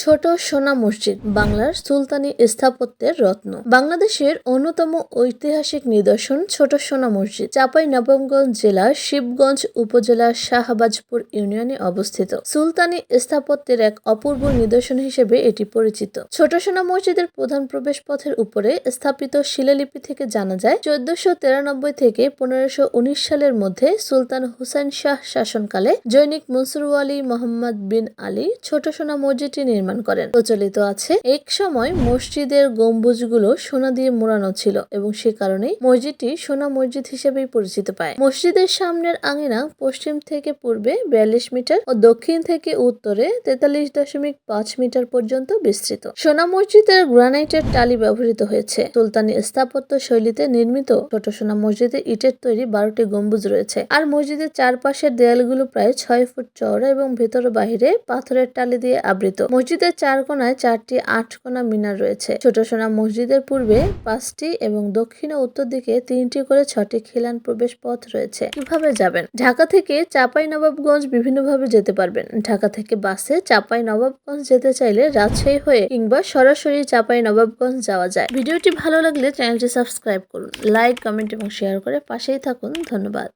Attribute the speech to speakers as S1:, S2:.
S1: ছোট সোনা মসজিদ, বাংলার সুলতানি স্থাপত্যের রত্ন। বাংলাদেশের অন্যতম ঐতিহাসিক নিদর্শন ছোট সোনা মসজিদ চাপাই নবমগঞ্জ জেলার শিবগঞ্জ উপজেলার শাহবাজপুর ইউনিয়নে অবস্থিত। সুলতানি স্থাপত্যের এক অপূর্ব নিদর্শন হিসেবে এটি পরিচিত। ছোট সোনা মসজিদের প্রধান প্রবেশ পথের উপরে স্থাপিত শিলালিপি থেকে জানা যায়, চোদ্দশো তিরানব্বই থেকে পনেরোশো উনিশ সালের মধ্যে সুলতান হুসেন শাহ শাসনকালে জৈনিক মনসুর আলী মোহাম্মদ বিন আলী ছোট সোনা মসজিদটি নির্মাণ করেন। প্রচলিত আছে। এক সময় মসজিদের গম্বুজগুলো সোনা দিয়ে মোড়ানো ছিল এবং সে কারণেই মসজিদটি সোনা মসজিদ হিসেবেই পরিচিত পায়। মসজিদের সামনের আঙিনা পশ্চিম থেকে পূর্বে বিয়াল্লিশ মিটার ও দক্ষিণ থেকে উত্তরে তেতাল্লিশ দশমিক পাঁচ মিটার পর্যন্ত বিস্তৃত। সোনা মসজিদের গ্রানাইটের টালি ব্যবহৃত হয়েছে। সুলতানি স্থাপত্য শৈলীতে নির্মিত ছোট সোনা মসজিদে ইটের তৈরি বারোটি গম্বুজ রয়েছে। আর মসজিদের চারপাশের দেয়ালগুলো প্রায় ছয় ফুট চওড়া এবং ভেতর বাহিরে পাথরের টালি দিয়ে আবৃত। মসজিদের চার কোনায় চারটি আট কোনা মিনার রয়েছে। ছোট সোনা মসজিদের পূর্বে পাঁচটি এবং দক্ষিণ ও উত্তর দিকে তিনটি করে ছটি খিলান প্রবেশ পথ রয়েছে। কীভাবে যাবেন? ঢাকা থেকে চাপাই নবাবগঞ্জ বিভিন্নভাবে যেতে পারবেন। ঢাকা থেকে বাসে চাপাই নবাবগঞ্জ যেতে চাইলে রাজশাহী হয়ে কিংবা সরাসরি চাপাই নবাবগঞ্জ যাওয়া যায়। ভিডিওটি ভালো লাগলে চ্যানেলটি সাবস্ক্রাইব করুন, লাইক, কমেন্ট এবং শেয়ার করে পাশেই থাকুন। ধন্যবাদ।